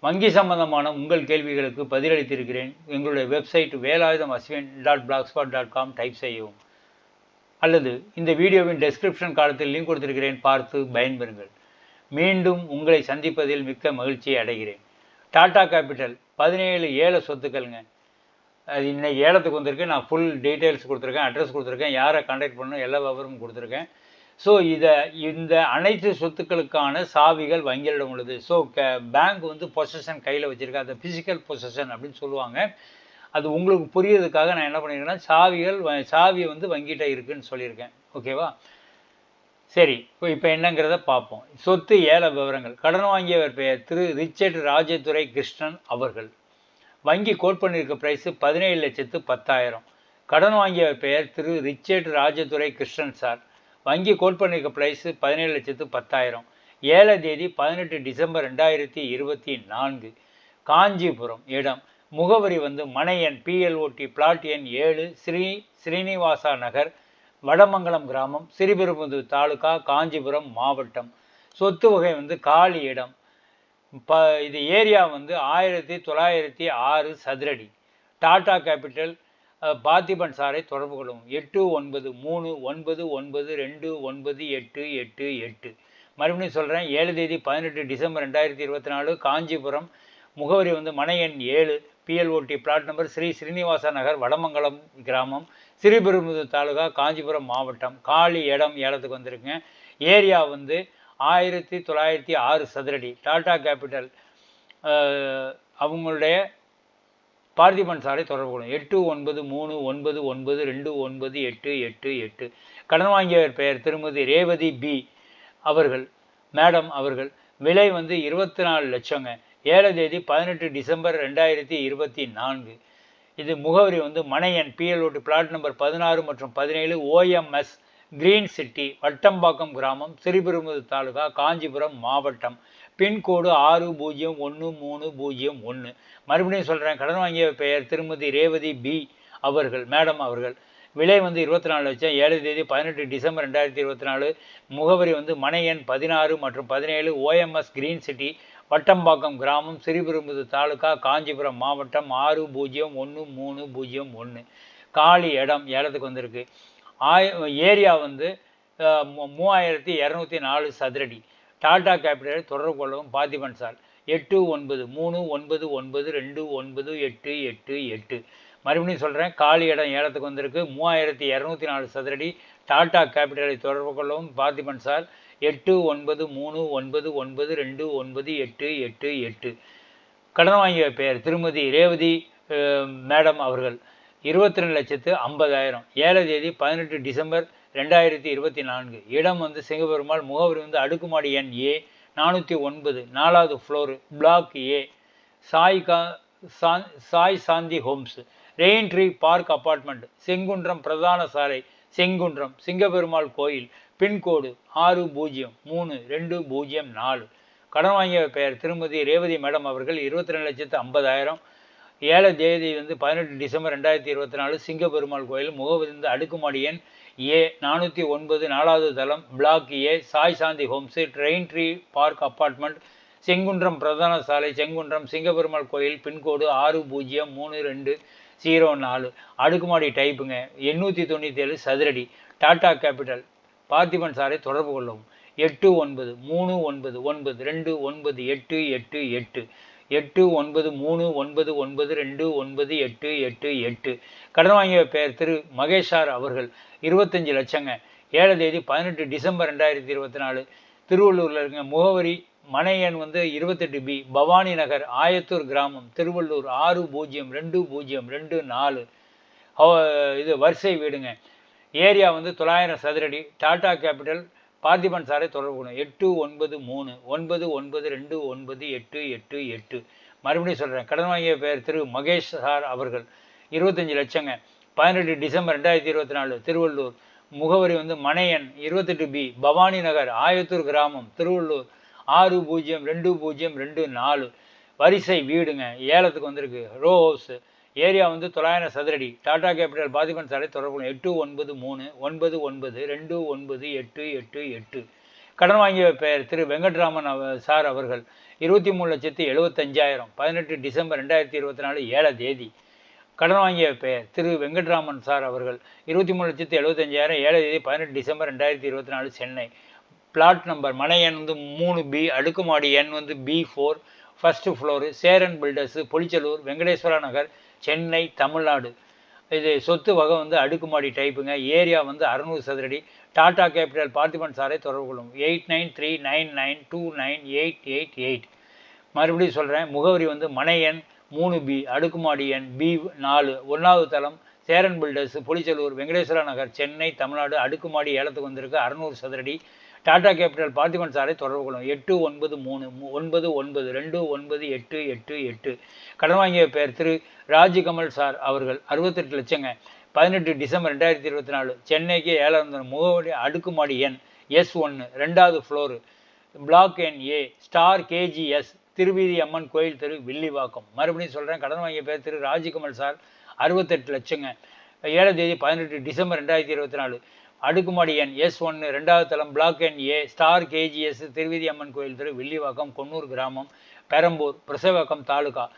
வங்கி சம்பந்தமான உங்கள் கேள்விகளுக்கு பதிலளித்திருக்கிறேன். எங்களுடைய website Velayudham Ashwin dot blog spot dot com type செய்யவும். அல்லது இந்த வீடியோவின் டெஸ்கிரிப்ஷன் காலத்தில் லிங்க் கொடுத்திருக்கிறேன். பார்த்து பயன்பெறுங்கள். மீண்டும் உங்களை சந்திப்பதில் மிக்க மகிழ்ச்சியை அடைகிறேன். டாடா கேபிட்டல் பதினேழு ஏழை சொத்துக்கள்ங்க. அது இன்னைக்கு ஏலத்துக்கு வந்திருக்கு. நான் ஃபுல் டீட்டெயில்ஸ் கொடுத்துருக்கேன். அட்ரஸ் கொடுத்துருக்கேன். யாரை கான்டாக்ட் பண்ணணும் எல்லா விவரமும் கொடுத்துருக்கேன். ஸோ இதை இந்த அனைத்து சொத்துக்களுக்கான சாவிகள் வங்கிகளிடம் உள்ளது. ஸோ க பேங்க் வந்து பொசஷன் கையில் வச்சுருக்கா. அந்த ஃபிசிக்கல் பொசஷன் அப்படின்னு சொல்லுவாங்க. அது உங்களுக்கு புரியறதுக்காக நான் என்ன பண்ணியிருக்கேன்னா சாவிகள் வ- சாவி வந்து வங்கிட்ட இருக்குதுன்னு சொல்லியிருக்கேன். ஓகேவா சரி இப்போ இப்போ என்னங்கிறத பார்ப்போம். சொத்து ஏல விவரங்கள். கடன் வாங்கியவர் பெயர் திரு ரிச்சர்ட் ராஜதுரை கிருஷ்ணன் அவர்கள். வங்கி கோட் பண்ணியிருக்க ப்ரைஸு பதினேழு லட்சத்து பத்தாயிரம். கடன் வாங்கியவர் பெயர் திரு ரிச்சர்ட் ராஜதுரை கிருஷ்ணன் சார். வங்கி கோட் பண்ணியிருக்க ப்ரைஸு பதினேழு லட்சத்து பத்தாயிரம். ஏழாம் தேதி பதினெட்டு டிசம்பர் ரெண்டாயிரத்தி இருபத்தி நான்கு. காஞ்சிபுரம் இடம். முகவரி வந்து மனை எண் பிஎல்ஓடி பிளாட் எண் ஏழு ஸ்ரீ ஸ்ரீனிவாசா நகர் வடமங்கலம் கிராமம் ஸ்ரீபெரும்புதூர் தாலுகா காஞ்சிபுரம் மாவட்டம். சொத்து வகை வந்து காலி இடம். ப இது ஏரியா வந்து ஆயிரத்தி தொள்ளாயிரத்தி ஆறு சதுரடி. டாடா கேபிட்டல் பாத்திபன் பார்த்திபன் சாரை தொடர்பு கொள்ளவும். எட்டு ஒன்பது மூணு ஒன்பது ஒன்பது ரெண்டு ஒன்பது எட்டு எட்டு எட்டு. மறுபடியும் சொல்கிறேன் ஏழு தேதி பதினெட்டு டிசம்பர் ரெண்டாயிரத்தி இருபத்தி நாலு காஞ்சிபுரம் முகவரி வந்து மனை எண் ஏழு P L O T plot number Sri Srinivasa Nagar Vadamangalam கிராமம் ஸ்ரீபெரும்புதூர் தாலுகா காஞ்சிபுரம் மாவட்டம். காலி இடம் ஏலத்துக்கு வந்திருக்குங்க ஏரியா வந்து ஆயிரத்தி தொள்ளாயிரத்தி ஆறு சதுரடி. டாடா கேபிட்டல் அவங்களுடைய பார்த்திபன் சாரை தொடர்பு கொள்ளும். எட்டு ஒன்பது மூணு ஒன்பது ஒன்பது ரெண்டு ஒன்பது எட்டு எட்டு எட்டு. கடன் வாங்கியவர் பெயர் திருமதி ரேவதி பி. அவர்கள் மேடம் அவர்கள் விலை வந்து இருபத்தி நாலு லட்சங்க. ஏழு தேதி பதினெட்டு டிசம்பர் ரெண்டாயிரத்தி இருபத்தி நான்கு. இது முகவரி வந்து மனையன் பிஎல்ஓடி பிளாட் நம்பர் பதினாறு மற்றும் பதினேழு ஓஎம்எஸ் கிரீன் சிட்டி வட்டம்பாக்கம் கிராமம் சிறுபெருமுது தாலுகா காஞ்சிபுரம் மாவட்டம். பின்கோடு ஆறு பூஜ்ஜியம் ஒன்று மூணு பூஜ்ஜியம் ஒன்று மறுபடியும் சொல்கிறேன் கடன் வாங்கிய பெயர் திருமதி ரேவதி பி. அவர்கள் மேடம் அவர்கள். விலை வந்து இருபத்தி நாலு லட்சம் ஏழு தேதி பதினெட்டு டிசம்பர் ரெண்டாயிரத்தி இருபத்தி நாலு முகவரி வந்து மனை எண் பதினாறு மற்றும் பதினேழு ஓஎம்எஸ் கிரீன் சிட்டி வட்டம்பாக்கம் கிராமம் சிறுபெரும்புதூர் தாலுகா காஞ்சிபுரம் மாவட்டம் ஆறு பூஜ்ஜியம் ஒன்று மூணு பூஜ்ஜியம் ஒன்று காலி இடம் ஏலத்துக்கு வந்திருக்கு. ஆய ஏரியா வந்து மூவாயிரத்தி இரநூத்தி நாலு சதுரடி. டாடா கேபிட்டல் தொடர்பு கொள்ளவும் பாத்திபன் சார். எட்டு ஒன்பது மூணு ஒன்பது ஒன்பது ரெண்டு ஒன்பது எட்டு எட்டு எட்டு. மறுபடியும் சொல்கிறேன் காலி இடம் ஏலத்துக்கு வந்திருக்கு. மூவாயிரத்தி இரநூத்தி நாலு சதுரடி டாடா கேபிட்டலை தொடர்பு கொள்ளவும் பார்த்திபன் சார். எட்டு ஒன்பது மூணு ஒன்பது ஒன்பது ரெண்டு ஒன்பது எட்டு எட்டு எட்டு. கடன் வாங்கிய பெயர் திருமதி ரேவதி மேடம் அவர்கள். இருபத்தி ரெண்டு லட்சத்து ஐம்பதாயிரம். ஏழை தேதி பதினெட்டு டிசம்பர் ரெண்டாயிரத்தி இருபத்தி நான்கு. இடம் வந்து சிங்கப்பெருமாள் முகவரி வந்து அடுக்குமாடி எண் ஏ நானூற்றி ஒன்பது நாலாவது ஃப்ளோரு பிளாக் ஏ. சாய் கா சாந் Sai Shanthi homes rain tree park apartment Sengundram பிரதான சாலை செங்குன்றம் சிங்கப்பெருமாள் கோயில் பின்கோடு ஆறு பூஜ்ஜியம் மூணு ரெண்டு பூஜ்ஜியம் நாலு. கடன் வாங்கிய பெயர் திருமதி ரேவதி மேடம் அவர்கள் இருபத்தி ரெண்டு லட்சத்து ஐம்பதாயிரம். ஏழை தேதி வந்து பதினெட்டு டிசம்பர் ரெண்டாயிரத்தி இருபத்தி நாலு சிங்கப்பெருமாள் கோயில் முகவரி அடுக்குமாடி எண் ஏ நானூற்றி ஒன்பது நாலாவது தளம் block A Sai Shanthi homes train tree park apartment Sengundram பிரதான சாலை செங்குன்றம் சிங்கப்பெருமாள் கோயில் பின்கோடு ஆறு பூஜ்ஜியம் மூணு ரெண்டு ஜீரோ நாலு. அடுக்குமாடி டைப்புங்க எண்ணூற்றி தொண்ணூற்றி ஏழு சதுரடி டாடா கேபிட்டல் பார்த்திபன் சாரை தொடர்பு கொள்ளவும். எட்டு ஒன்பது மூணு ஒன்பது ஒன்பது ரெண்டு ஒன்பது எட்டு எட்டு எட்டு. எட்டு ஒன்பது மூணு ஒன்பது ஒன்பது ரெண்டு ஒன்பது எட்டு எட்டு எட்டு. கடன் வாங்கிய பெயர் திரு மகேஷார் அவர்கள். இருபத்தஞ்சு லட்சங்க. ஏழு தேதி பதினெட்டு டிசம்பர் ரெண்டாயிரத்தி இருபத்தி நாலு. திருவள்ளூரில் இருக்குங்க. முகவரி மனை எண் வந்து இருபத்தெட்டு பி. பவானி நகர் ஆயத்தூர் கிராமம் திருவள்ளூர். ஆறு பூஜ்ஜியம் ரெண்டு பூஜ்ஜியம் ரெண்டு நாலு. இது வரிசை வீடுங்க. ஏரியா வந்து தொள்ளாயிரம் சதுரடி. டாடா கேபிட்டல் பார்த்திபன் சாரை தொடர்பு கொள்ளும் எட்டு ஒன்பது மூணு. ஒன்பது ஒன்பது ரெண்டு ஒன்பது எட்டு எட்டு எட்டு. மறுபடியும் சொல்கிறேன் கடன் வாங்கிய பெயர் திரு மகேஷ் சார் அவர்கள். இருபத்தஞ்சி லட்சங்க. பதினெட்டு டிசம்பர் ரெண்டாயிரத்தி இருபத்தி நாலு திருவள்ளூர். முகவரி வந்து மனையன் இருபத்தெட்டு பி. பவானி நகர் ஆயத்தூர் கிராமம் திருவள்ளூர். ஆறு பூஜ்ஜியம் ரெண்டு பூஜ்ஜியம் ரெண்டு நாலு. வரிசை வீடுங்க. ஏலத்துக்கு வந்திருக்கு. ரோ ஹவுஸு ஏரியா வந்து தொள்ளாயிரம் சதுரடி. டாடா கேபிட்டல் பாதிப்பன் சாலை தொடர்பு எட்டு ஒன்பது மூணு ஒன்பது ஒன்பது ரெண்டு ஒன்பது எட்டு எட்டு எட்டு. கடன் வாங்கிய பெயர் திரு வெங்கட்ராமன் அவ சார் அவர்கள். இருபத்தி மூணு லட்சத்தி எழுபத்தஞ்சாயிரம் பதினெட்டு டிசம்பர் ரெண்டாயிரத்தி இருபத்தி நாலு ஏழை தேதி. கடன் வாங்கிய பெயர் திரு வெங்கட்ராமன் சார் அவர்கள். இருபத்தி மூணு லட்சத்தி எழுபத்தஞ்சாயிரம் ஏழை தேதி பதினெட்டு டிசம்பர் ரெண்டாயிரத்தி இருபத்தி நாலு சென்னை. பிளாட் நம்பர் மனை எண் வந்து மூணு பி அடுக்குமாடி எண் வந்து B four first floor Cheran builders Polichalur Venkateswara Nagar Chennai Tamil Nadu. இது சொத்து வகை வந்து அடுக்குமாடி டைப்புங்க ஏரியா வந்து அறுநூறு சதுரடி. டாடா கேபிட்டல் பார்த்திபன் சாரை தொடர்பு கொள்ளும். Eight nine three nine nine two nine eight eight eight. மறுபடியும் சொல்கிறேன் முகவரி வந்து மனை எண் மூணு பி அடுக்குமாடி எண் பி நாலு. ஒன்றாவது தளம் சேரன் பில்டர்ஸ் புலிச்சலூர் வெங்கடேஸ்வரா நகர் சென்னை தமிழ்நாடு. அடுக்குமாடி ஏலத்துக்கு வந்திருக்கு அறுநூறு சதுரடி. டாடா கேபிட்டல் பார்த்திபன் சாரை தொடர்பு கொள்ளும். எட்டு ஒன்பது மூணு மு- ஒன்பது ஒன்பது ரெண்டு ஒன்பது எட்டு எட்டு எட்டு. கடன் வாங்கிய பெயர் திரு ராஜ்கமல் சார் அவர்கள் அறுபத்தெட்டு லட்சங்க. பதினெட்டு டிசம்பர் ரெண்டாயிரத்தி இருபத்தி நாலு. சென்னைக்கு ஏழாம் முகவரி அடுக்குமாடி எண் எஸ் ஒன்று ரெண்டாவது ஃப்ளோரு. பிளாக் எண் ஏ ஸ்டார் கேஜிஎஸ் திருவீதி அம்மன் கோயில் தெரு வில்லிவாக்கம். மறுபடியும் சொல்கிறேன் கடன் வாங்கிய பேர் திரு ராஜ்கமல் சார் அறுபத்தெட்டு லட்சங்க. ஏழாம் தேதி பதினெட்டு டிசம்பர் ரெண்டாயிரத்தி இருபத்தி நாலு. அடுக்குமாடி எண் எஸ் ஒன்று ரெண்டாவது தளம் பிளாக் எண் ஏ ஸ்டார் கேஜிஎஸ் திருவிதி அம்மன் கோயில் தெரு வில்லிவாக்கம் கொன்னூர் கிராமம் பெரம்பூர் பிரசவாக்கம் தாலுகா.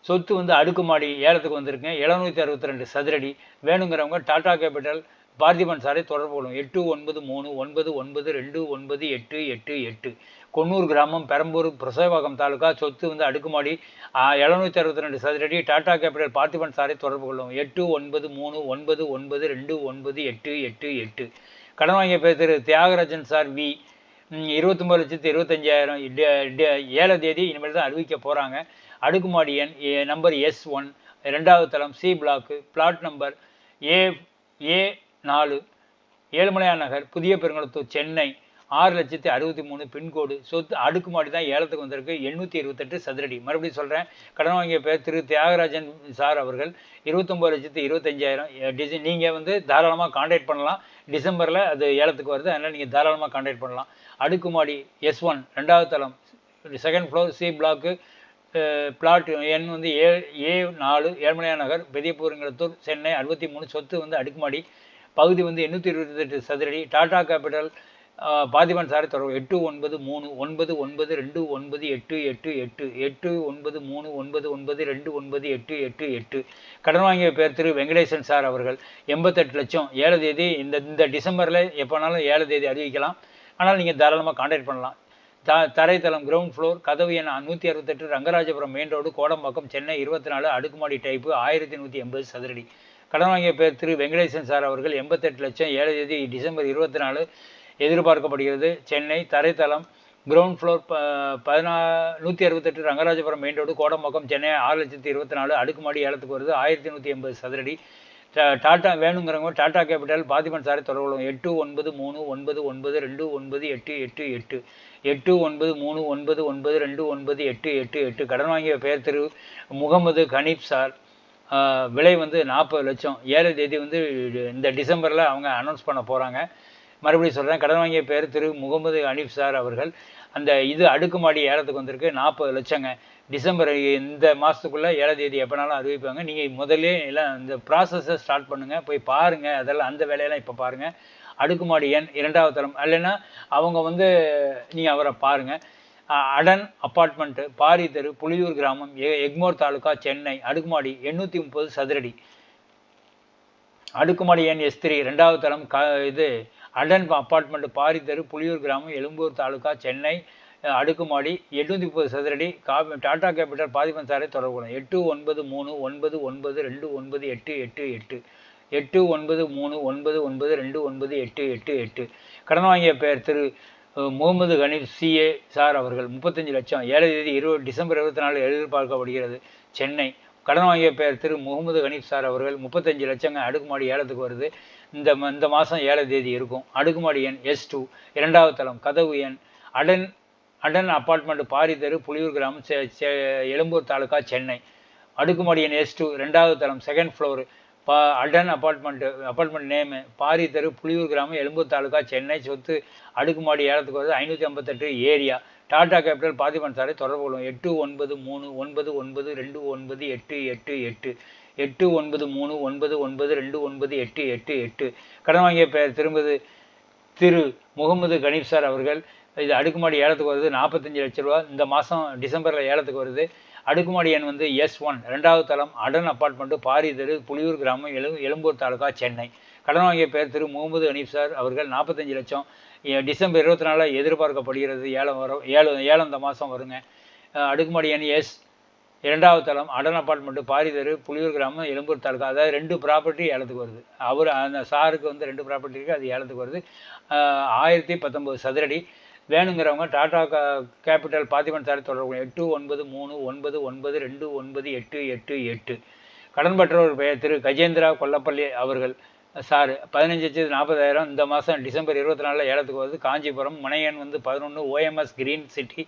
சொத்து வந்து அடுக்குமாடி ஏலத்துக்கு வந்திருக்கேன். எழுநூற்றி அறுபத்தி ரெண்டு சதுரடி. வேணுங்கிறவங்க டாடா கேபிட்டல் பார்த்திபன் சாரை தொடர்பு கொள்ளும் எட்டு ஒன்பது மூணு ஒன்பது ஒன்பது ரெண்டு ஒன்பது எட்டு எட்டு எட்டு. கொன்னூர் கிராமம் பெரம்பூர் பிரசவகம் தாலுகா சொத்து வந்து அடுக்குமாடி எழுநூற்றி அறுபத்தி ரெண்டு சதுரடி டாடா கேபிட்டல் பார்த்திபன் சாரை தொடர்பு கொள்ளும் எட்டு ஒன்பது மூணு ஒன்பது ஒன்பது ரெண்டு ஒன்பது எட்டு எட்டு எட்டு. கடன் வாங்கிய பேர் திரு தியாகராஜன் சார் வி. இருபத்தொம்பது லட்சத்து இருபத்தஞ்சாயிரம் ட- தேதி இனிமேல் தான் அறிவிக்க போகிறாங்க அடுக்குமாடி எண் நம்பர் எஸ் ஒன் ரெண்டாவது தளம் C block plot number A A நாலு ஏழுமலையான் நகர் புதிய பெருங்குளத்தூர் சென்னை. ஆறு லட்சத்தி அறுபத்தி மூணு பின்கோடு. சொத்து அடுக்குமாடி தான் ஏலத்துக்கு வந்திருக்கு. எண்ணூற்றி இருபத்தெட்டு சதுரடி. மறுபடியும் சொல்கிறேன் கடன் வாங்கிய பேர் திரு தியாகராஜன் சார் அவர்கள். இருபத்தொம்பது லட்சத்தி இருபத்தஞ்சாயிரம். டிசி நீங்கள் வந்து தாராளமாக காண்டாக்ட் பண்ணலாம். டிசம்பரில் அது ஏலத்துக்கு வருது. அதனால் நீங்கள் தாராளமாக காண்டாக்ட் பண்ணலாம். அடுக்குமாடி எஸ் ஒன் ரெண்டாவது தளம். Second floor C block plot எண் வந்து ஏ ஏ நாலு ஏழ்மலையா நகர் பெரியபூருங்களத்தூர் சென்னை அறுபத்தி மூணு சொத்து வந்து அடுக்குமாடி. பகுதி வந்து எண்ணூற்றி இருபத்தெட்டு சதுரடி. டாடா கேபிட்டல் பாதிபன் சாரை தொடர்பு. எட்டு ஒன்பது மூணு ஒன்பது ஒன்பது ரெண்டு ஒன்பது எட்டு எட்டு எட்டு எட்டு ஒன்பது மூணு ஒன்பது ஒன்பது ரெண்டு ஒன்பது எட்டு எட்டு எட்டு. கடன் வாங்கிய பேர் திரு வெங்கடேசன் சார் அவர்கள் எண்பத்தெட்டு லட்சம். ஏழு தேதி இந்த இந்த டிசம்பரில் எப்போனாலும் ஏழு தேதி அறிவிக்கலாம். ஆனால் நீங்கள் தாராளமாக காண்டாக்ட் பண்ணலாம். த தரைத்தளம் கிரவுண்ட் ஃப்ளோர் கதவு எண் நூற்றி அறுபத்தெட்டு ரங்கராஜபுரம் மெயின் ரோடு கோடம்பாக்கம் சென்னை இருபத்தி நாலு அடுக்குமாடி டைப்பு ஆயிரத்தி நூற்றி எண்பது சதுரடி. கடன் வாங்கிய பேர் திரு வெங்கடேசன் சார் அவர்கள் எண்பத்தெட்டு லட்சம். ஏழு தேதி டிசம்பர் இருபத்தி நாலு எதிர்பார்க்கப்படுகிறது. சென்னை தரைத்தளம் கிரவுண்ட் ஃப்ளோர் ப பதினா நூற்றி அறுபத்தெட்டு ரங்கராஜபுரம் மெயின் ரோடு கோடம்பாக்கம் சென்னை ஆறு லட்சத்தி இருபத்தி நாலு அடுக்குமாடி ஏலத்துக்கு வருது. ஆயிரத்தி நூற்றி எண்பது சதுரடி. டாட்டா வேணுங்கிறவங்க டாடா கேபிட்டல் பாதிபன் சாரை தொடர்பு கொள்ளும் எட்டு ஒன்பது மூணு ஒன்பது ஒன்பது ரெண்டு ஒன்பது எட்டு எட்டு எட்டு. எட்டு ஒன்பது மூணு ஒன்பது ஒன்பது ரெண்டு ஒன்பது எட்டு எட்டு எட்டு. கடன் வாங்கிய பெயர் திரு முகமது கனீப் சார். விலை வந்து நாற்பது லட்சம். ஏழு தேதி வந்து இந்த டிசம்பரில் அவங்க அனௌன்ஸ் பண்ண போகிறாங்க மறுபடியும் சொல்கிறேன் கடன் வாங்கிய பேர் திரு முகமது அனீப் சார் அவர்கள். அந்த இது அடுக்குமாடி ஏலத்துக்கு வந்திருக்கு. நாற்பது லட்சங்க. டிசம்பர் இந்த மாதத்துக்குள்ளே ஏழை தேதி எப்போனாலும் அறிவிப்பாங்க. நீங்கள் முதல்ல எல்லாம் இந்த ப்ராசஸை ஸ்டார்ட் பண்ணுங்கள் போய் பாருங்கள் அதெல்லாம் அந்த வேலையெல்லாம் இப்போ பாருங்கள் அடுக்குமாடி எண் இரண்டாவது தரம். இல்லைன்னா அவங்க வந்து நீங்கள் அவரை பாருங்கள் அடன் அப்பார்ட்மெண்ட்டு பாரி தெரு புலியூர் கிராமம் எ- எக்மோர் தாலுகா சென்னை அடுக்குமாடி எண்ணூற்றி முப்பது சதுரடி. அடுக்குமாடி எண் எஸ் த்ரீ ரெண்டாவது தளம் க இது அடன் அப்பார்ட்மெண்ட் பாரித்தரு புளியூர் கிராமம் எழும்பூர் தாலுகா சென்னை அடுக்குமாடி எட்நூற்றி முப்பது சதுரடி கா டாடா கேபிட்டல் பாதிப்பன் சாரை தொடர்பு கொள்ளும் எட்டு ஒன்பது மூணு ஒன்பது ஒன்பது ரெண்டு ஒன்பது எட்டு எட்டு எட்டு. எட்டு ஒன்பது மூணு ஒன்பது ஒன்பது ரெண்டு ஒன்பது எட்டு எட்டு எட்டு. கடன் வாங்கிய பெயர் திரு முகமது கனீப் சிஏ சார் அவர்கள். முப்பத்தஞ்சு லட்சம். ஏழு தேதி இருபது டிசம்பர் இருபத்தி நாலு எதிர்பார்க்கப்படுகிறது. சென்னை. கடன் வாங்கிய பெயர் திரு முகமது கனீப் சார் அவர்கள் முப்பத்தஞ்சு லட்சங்க அடுக்குமாடி ஏலத்துக்கு வருது. இந்த இந்த மாதம் ஏழாம் தேதி இருக்கும். அடுக்குமாடி எண் எஸ் டூ இரண்டாவது தளம் கதவு எண் அடன் அடன் அப்பார்ட்மெண்ட் பாரி புலியூர் கிராமம் செ- எழும்பூர் தாலுக்கா சென்னை. அடுக்குமாடி எண் எஸ் டூ ரெண்டாவது தளம் செகண்ட் ஃப்ளோர் பா Alton apartment apartment name Pari தெரு புளியூர் கிராமம் எழும்பூர் தாலுக்கா சென்னை சொத்து அடுக்குமாடி ஏலத்துக்கு வருது ஐநூற்றி ஐம்பத்தெட்டு ஏரியா. டாடா கேபிட்டல் பார்த்திபன் சாரை தொடர்பு கொள்ளும் எட்டு ஒன்பது மூணு ஒன்பது ஒன்பது ரெண்டு ஒன்பது எட்டு எட்டு எட்டு. எட்டு ஒன்பது மூணு ஒன்பது ஒன்பது ரெண்டு ஒன்பது எட்டு எட்டு எட்டு. கடன் வாங்கிய பெயர் திரும்பது திரு முகமது கணீப் சார் அவர்கள். இது அடுக்குமாடி ஏலத்துக்கு வருது நாற்பத்தஞ்சு லட்ச ரூபா. இந்த மாதம் டிசம்பரில் ஏலத்துக்கு வருது. அடுக்குமாடி எண் வந்து எஸ் ஒன் ரெண்டாவது தளம் அடன் அப்பார்ட்மெண்ட்டு பாரி தெரு புலியூர் கிராமம் எழு எழும்பூர் தாலுகா சென்னை. கடன் வாங்கிய பேர் திரு முகமது அனீப் சார். அவர்கள் நாற்பத்தஞ்சு லட்சம் டிசம்பர் இருபத்தி நாலில் எதிர்பார்க்கப்படுகிறது. ஏழம் வரும் ஏழு ஏழந்த இந்த மாதம் வருங்க. அடுக்குமாடி எண் எஸ் இரண்டாவது தளம் அடன் அப்பார்ட்மெண்ட்டு பாரி தெரு புலியூர் கிராமம் எழும்பூர் தாலுகா. அதாவது ரெண்டு ப்ராப்பர்ட்டி ஏலத்துக்கு வருது. அவர் அந்த சாருக்கு வந்து ரெண்டு ப்ராப்பர்ட்டி இருக்குது அது ஏலத்துக்கு வருது. ஆயிரத்தி பத்தொம்போது சதுரடி. வேணுங்கிறவங்க டாடா கா கேபிட்டல் பார்த்திபன் சார் தொடர்பு எட்டு ஒன்பது மூணு ஒன்பது ஒன்பது ரெண்டு ஒன்பது எட்டு எட்டு எட்டு. கடன் பெற்றவர் பெயர் திரு கஜேந்திரா கொல்லப்பள்ளி அவர்கள் சார். பதினஞ்சு லட்சத்து நாற்பதாயிரம் இந்த மாதம் டிசம்பர் இருபத்தி நாலில் ஏலத்துக்கு வருது. காஞ்சிபுரம் முனையன் வந்து பதினொன்று ஓஎம்எஸ் கிரீன் சிட்டி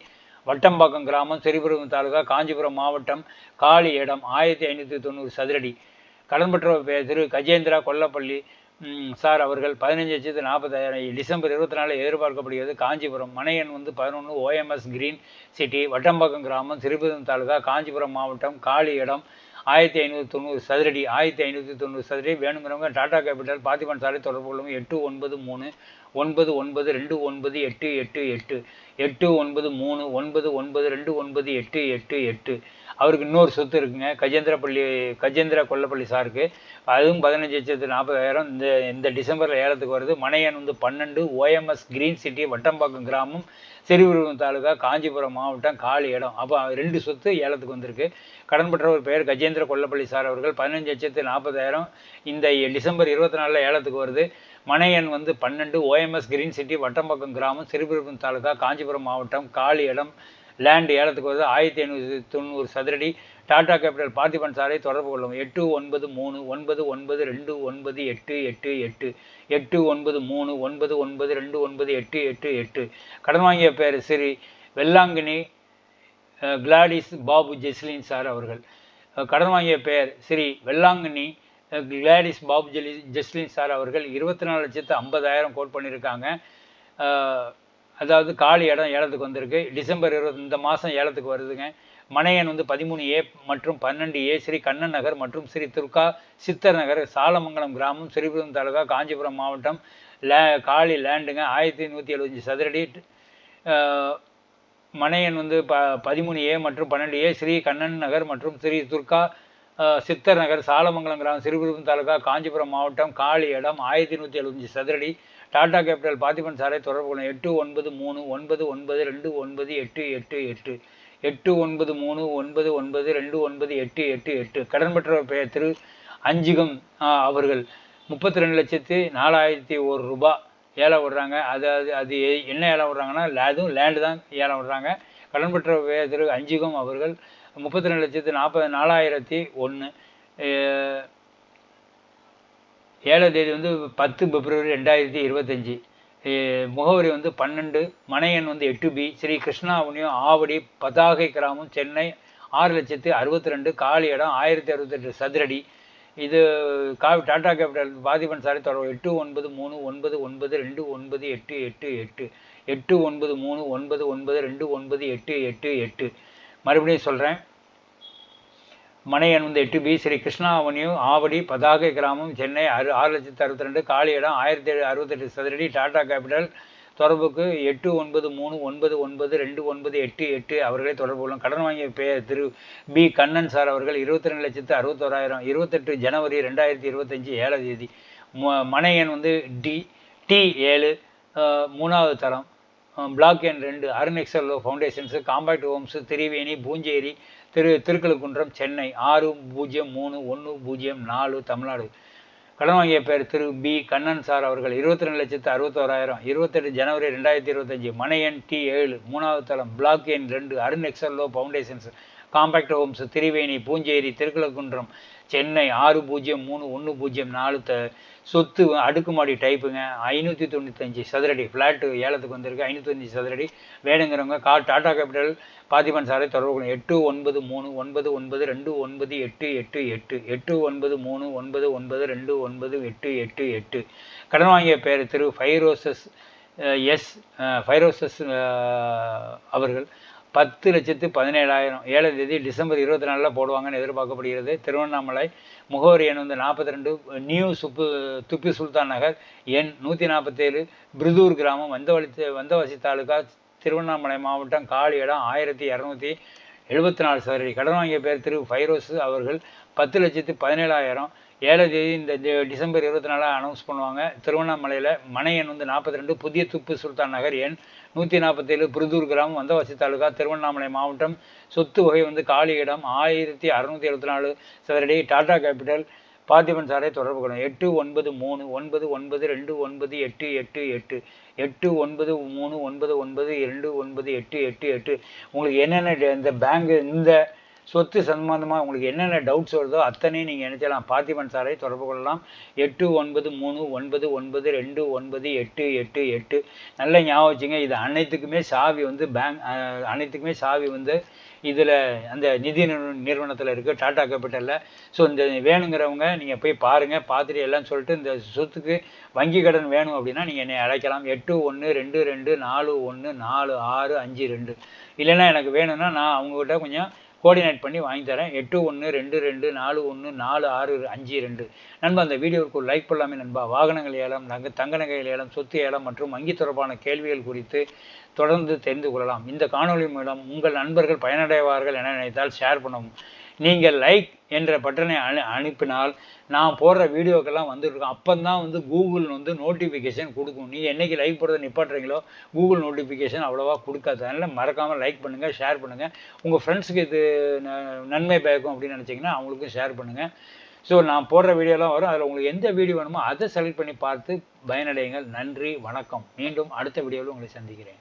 வட்டம்பாக்கம் கிராமம் செரிபுரம் தாலுகா காஞ்சிபுரம் மாவட்டம் காலி இடம் ஆயிரத்தி ஐநூற்றி தொண்ணூறு சதுரடி. கடன் பெற்றவர் பெயர் திரு கஜேந்திரா கொல்லப்பள்ளி சார் அவர்கள் பதினஞ்சு லட்சத்து நாற்பதாயிரம். டிசம்பர் இருபத்தி நாலு எதிர்பார்க்கப்படுகிறது. காஞ்சிபுரம் மனையன் வந்து பதினொன்று ஓஎம்எஸ் கிரீன் சிட்டி வட்டம்பாக்கம் கிராமம் திருப்பதம் தாலுகா காஞ்சிபுரம் மாவட்டம் காலி இடம் ஆயிரத்தி ஐநூற்றி தொண்ணூறு சதுரடி ஆயிரத்தி ஐநூற்றி தொண்ணூறு சதுரடி. வேணுங்கிறவங்க டாடா கேபிட்டல் பார்த்திபன் சாலை தொடர்பு கொள்ளும் எட்டு ஒன்பது மூணு ஒன்பது ஒன்பது ரெண்டு ஒன்பது எட்டு எட்டு எட்டு. எட்டு ஒன்பது மூணு ஒன்பது ஒன்பது ரெண்டு ஒன்பது எட்டு எட்டு எட்டு. அவருக்கு இன்னொரு சொத்து இருக்குங்க. கஜேந்திரப்பள்ளி கஜேந்திர கொல்லப்பள்ளி சாருக்கு. அதுவும் பதினஞ்சு லட்சத்து நாற்பதாயிரம் இந்த இந்த டிசம்பரில் ஏலத்துக்கு வருது மனையன் வந்து பன்னெண்டு ஓஎம்எஸ் கிரீன் சிட்டி வட்டம்பாக்கம் கிராமம் சிறுவிருவம் தாலுகா காஞ்சிபுரம் மாவட்டம் காலி இடம். அப்போ ரெண்டு சொத்து ஏலத்துக்கு வந்திருக்கு. கடன் பெற்றவர் பெயர் கஜேந்திர கொல்லப்பள்ளி சார் அவர்கள். பதினஞ்சு லட்சத்து நாற்பதாயிரம் இந்த டிசம்பர் இருபத்தி நாலில் ஏலத்துக்கு வருது. மனையன் வந்து பன்னெண்டு ஓஎம்எஸ் கிரீன் சிட்டி வட்டம்பாக்கம் கிராமம் சிறுபிருப்பம் தாலுகா காஞ்சிபுரம் மாவட்டம் காலி இடம் லேண்ட் ஏலத்துக்கு வருது. ஆயிரத்தி ஐநூற்றி தொண்ணூறு சதுரடி. டாடா கேபிட்டல் பார்த்திபன் சாரை தொடர்பு கொள்ளும். எட்டு ஒன்பது மூணு ஒன்பது ஒன்பது ரெண்டு ஒன்பது எட்டு எட்டு எட்டு. எட்டு ஒன்பது மூணு ஒன்பது ஒன்பது ரெண்டு ஒன்பது எட்டு எட்டு எட்டு. கடன் வாங்கிய பேர் Sri Velankanni Gladys Babu Jeslin sir அவர்கள். கடன் வாங்கிய பெயர் ஸ்ரீ வெள்ளாங்கண்ணி கிளாடிஸ் பாபு ஜெலி ஜெஸ்லின் சார் அவர்கள் இருபத்தி நாலு லட்சத்து ஐம்பதாயிரம் கோட் பண்ணியிருக்காங்க அதாவது காலி இடம் ஏலத்துக்கு வந்திருக்கு. டிசம்பர் இருபது இந்த மாதம் ஏலத்துக்கு வருதுங்க. மனையன் வந்து பதிமூணு ஏ மற்றும் பன்னெண்டு ஏ ஸ்ரீ கண்ணன் நகர் மற்றும் ஸ்ரீ துர்கா சித்தர் நகர் சாலமங்கலம் கிராமம் ஸ்ரீபுரம் தாலுகா காஞ்சிபுரம் மாவட்டம் லே காலி லேண்டுங்க. ஆயிரத்தி நூற்றி எழுபத்தஞ்சி சதுரடி மனையன் வந்து ப பதிமூணு ஏ மற்றும் பன்னெண்டு ஏ ஸ்ரீ கண்ணன் நகர் மற்றும் ஸ்ரீ துர்கா சித்தர் நகர் சாலமங்கலம் கிராமம் சிறுபுரம் தாலுகா காஞ்சிபுரம் மாவட்டம் காலி இடம் ஆயிரத்தி நூற்றி எழுபத்தஞ்சி சதுரடி. டாடா கேபிட்டல் பார்த்திபன் சாரை தொடர்பு கொள்ள எட்டு ஒன்பது மூணு ஒன்பது ஒன்பது ரெண்டு ஒன்பது எட்டு எட்டு எட்டு. எட்டு ஒன்பது மூணு ஒன்பது ஒன்பது ரெண்டு ஒன்பது எட்டு எட்டு எட்டு. கடன் பெற்றவர் பெயர் திரு அஞ்சிகம் அவர்கள். முப்பத்தி ரெண்டு லட்சத்து நாலாயிரத்தி ஒரு ரூபாய் ஏழை விடுறாங்க. அது அது அது எ- என்ன ஏழை விடுறாங்கன்னா அதுவும் லேண்டு தான் ஏழை விடுறாங்க. கடன் பெற்ற பெயர் திரு அஞ்சிகம் அவர்கள். முப்பத்தி ரெண்டு லட்சத்து நாற்பது நாலாயிரத்தி ஒன்று ஏழாம் தேதி வந்து பத்து பிப்ரவரி ரெண்டாயிரத்தி இருபத்தஞ்சி. முகவரி வந்து பன்னெண்டு மனையன் வந்து எட்டு பி ஸ்ரீ கிருஷ்ணாவணியம் ஆவடி பதாகை கிராமம் சென்னை ஆறு லட்சத்து அறுபத்தி ரெண்டு காலி இடம் ஆயிரத்தி அறுபத்தெட்டு சதுரடி. இது காவி டாடா கேபிட்டல் பாதிபன் சாலை தொடர்பு எட்டு ஒன்பது மூணு ஒன்பது ஒன்பது ரெண்டு ஒன்பது எட்டு எட்டு எட்டு. எட்டு ஒன்பது மூணு ஒன்பது ஒன்பது ரெண்டு ஒன்பது எட்டு எட்டு எட்டு. மறுபடியும் சொல்கிறேன் மனை எண் வந்து எட்டு பி ஸ்ரீ கிருஷ்ணா அவென்யூ ஆவடி பதாகை கிராமம் சென்னை ஆறு ஆறு லட்சத்து அறுபத்தி ரெண்டு காலி இடம் ஆயிரத்தி ஏழு அறுபத்தெட்டு சதுரடி டாடா கேபிட்டல். தொடர்புக்கு எட்டு ஒன்பது மூணு ஒன்பது ஒன்பது ரெண்டு ஒன்பது எட்டு எட்டு அவர்களை தொடர்பு கொள்ளும் கடன் வாங்கிய பெயர் திரு பி கண்ணன் சார் அவர்கள் இருபத்தி ரெண்டு லட்சத்து அறுபத்தோராயிரம் இருபத்தெட்டு ஜனவரி ரெண்டாயிரத்தி இருபத்தஞ்சி ஏழாம் தேதி. ம- மனை எண் வந்து டி டி ஏழு மூணாவது தரம் பிளாக் எண் ரெண்டு Arun Excel foundations compact homes Triveni Poonjeri திரு திருக்கழுக்குன்றம் சென்னை. ஆறு பூஜ்ஜியம் மூணு ஒன்று பூஜ்ஜியம் நாலு தமிழ்நாடு. கடன் வாங்கிய பேர் திரு பி. கண்ணன் சார் அவர்கள். இருபத்தி ரெண்டு லட்சத்து அறுபத்தோராயிரம். இருபத்தெட்டு ஜனவரி ரெண்டாயிரத்தி இருபத்தஞ்சி. மனை எண் டி. ஏழு. மூணாவது தளம். பிளாக் எண் ரெண்டு. Arun எக்ஸல்லோ foundations. Compact homes. Triveni Poonjeri Thirukazhukundram. Chennai ஆறு பூஜ்ஜியம் மூணு ஒன்று பூஜ்ஜியம் நாலு த சொத்து அடுக்குமாடி டைப்புங்க ஐநூற்றி தொண்ணூத்தஞ்சு சதுரடி ஃப்ளாட்டு ஏலத்துக்கு வந்திருக்கு. ஐநூற்றி சதுரடி. வேணுங்கிறவங்க கா டாடா கேபிட்டல் பார்த்திபன் சாரை தொடர்பு கொள்ளும் எட்டு ஒன்பது மூணு ஒன்பது ஒன்பது ரெண்டு ஒன்பது எட்டு எட்டு எட்டு. எட்டு ஒன்பது மூணு ஒன்பது ஒன்பது ரெண்டு ஒன்பது எட்டு எட்டு எட்டு. கடன் வாங்கிய பேர் திரு ஃபைரோசஸ் எஸ் ஃபைரோசஸ் அவர்கள். பத்து லட்சத்து பதினேழாயிரம். ஏழாம் தேதி டிசம்பர் இருபத்தி நாலில் போடுவாங்கன்னு எதிர்பார்க்கப்படுகிறது. திருவண்ணாமலை முகவரி எண் வந்து நாற்பத்தி ரெண்டு நியூ சுப்பு துப்பி சுல்தான் நகர் எண் நூற்றி நாற்பத்தேழு பிருதூர் கிராமம் வந்தவழி வந்தவாசி தாலுகா திருவண்ணாமலை மாவட்டம் காலி இடம் ஆயிரத்தி இரநூத்தி எழுபத்தி நாலு சதுரடி. கடன் வாங்கிய பேர் திரு ஃபைரோஸ் அவர்கள். பத்து லட்சத்து பதினேழாயிரம். ஏழாம் தேதி இந்த டிசம்பர் இருபத்தி நாலாக அனௌன்ஸ் பண்ணுவாங்க. திருவண்ணாமலையில் மனை எண் வந்து நாற்பத்தி ரெண்டு புதிய துப்பு சுல்தான் நகர் எண் நூற்றி நாற்பத்தேழு புருதூர் கிராமம் வந்தவாசி தாலுகா திருவண்ணாமலை மாவட்டம். சொத்து வகை வந்து காலி இடம் ஆயிரத்தி அறநூற்றி எழுபத்தி நாலு சதுரடி டாடா கேபிட்டல். பார்த்திபன் சாரை தொடர்பு கொள்ளும் எட்டு ஒன்பது மூணு ஒன்பது ஒன்பது ரெண்டு ஒன்பது எட்டு எட்டு எட்டு. எட்டு ஒன்பது மூணு ஒன்பது ஒன்பது ரெண்டு ஒன்பது எட்டு எட்டு எட்டு. உங்களுக்கு என்னென்ன இந்த பேங்க் இந்த சொத்து சம்பந்தமாக உங்களுக்கு என்னென்ன டவுட்ஸ் வருதோ அத்தனையும் நீங்கள் நினைச்சலாம் பார்த்திபன் சாரை தொடர்பு கொள்ளலாம். எட்டு ஒன்பது மூணு ஒன்பது ஒன்பது ரெண்டு ஒன்பது எட்டு எட்டு எட்டு. நல்ல ஞாபகம் வச்சுங்க இது அனைத்துக்குமே சாவி வந்து பேங்க் அனைத்துக்குமே சாவி வந்து இதில் அந்த நிதி நிறுவனத்தில் இருக்குது டாடா கேபிட்டலில். ஸோ இந்த வேணுங்கிறவங்க நீங்கள் போய் பாருங்கள் பார்த்துட்டு எல்லாம் சொல்லிட்டு இந்த சொத்துக்கு வங்கி கடன் வேணும் அப்படின்னா நீங்கள் என்னை அழைக்கலாம். எட்டு ஒன்று ரெண்டு ரெண்டு நாலு ஒன்று நாலு ஆறு அஞ்சு ரெண்டு. இல்லைன்னா எனக்கு வேணும்னா நான் அவங்ககிட்ட கொஞ்சம் கோஆர்டினேட் பண்ணி வாங்கி தரேன். எட்டு ஒன்று ரெண்டு ரெண்டு நாலு ஒன்று நாலு ஆறு அஞ்சு ரெண்டு. நண்பா அந்த வீடியோவுக்கு லைக் பண்ணலாமே நண்பா. வாகனங்கள் ஏலம் நகை தங்க நகைகள் ஏலம் சொத்து ஏலம் மற்றும் வங்கி தொடர்பான கேள்விகள் குறித்து தொடர்ந்து தெரிந்து கொள்ளலாம். இந்த காணொலி மூலம் உங்கள் நண்பர்கள் பயனடைவார்கள் என நினைத்தால் ஷேர் பண்ணவும். நீங்கள் லைக் என்ற பட்டனை அனு அனுப்பினால் நான் போடுற வீடியோக்கெல்லாம் வந்துருக்கோம். அப்போ தான் வந்து கூகுள் வந்து நோட்டிஃபிகேஷன் கொடுக்கும். நீங்கள் என்றைக்கு லைக் போடுறதை நிப்பாட்டுறீங்களோ கூகுள் நோட்டிஃபிகேஷன் அவ்வளோவா கொடுக்காது. அதனால் மறக்காமல் லைக் பண்ணுங்கள் ஷேர் பண்ணுங்கள் உங்கள் ஃப்ரெண்ட்ஸுக்கு இது நன்மை பயக்கும் அப்படின்னு நினச்சிங்கன்னா அவங்களுக்கும் ஷேர் பண்ணுங்கள் ஸோ நான் போடுற வீடியோலாம் வரும். அதில் உங்களுக்கு எந்த வீடியோ வேணுமோ அதை செலக்ட் பண்ணி பார்த்து பயனடையுங்கள். நன்றி வணக்கம். மீண்டும் அடுத்த வீடியோவில் உங்களை சந்திக்கிறேன்.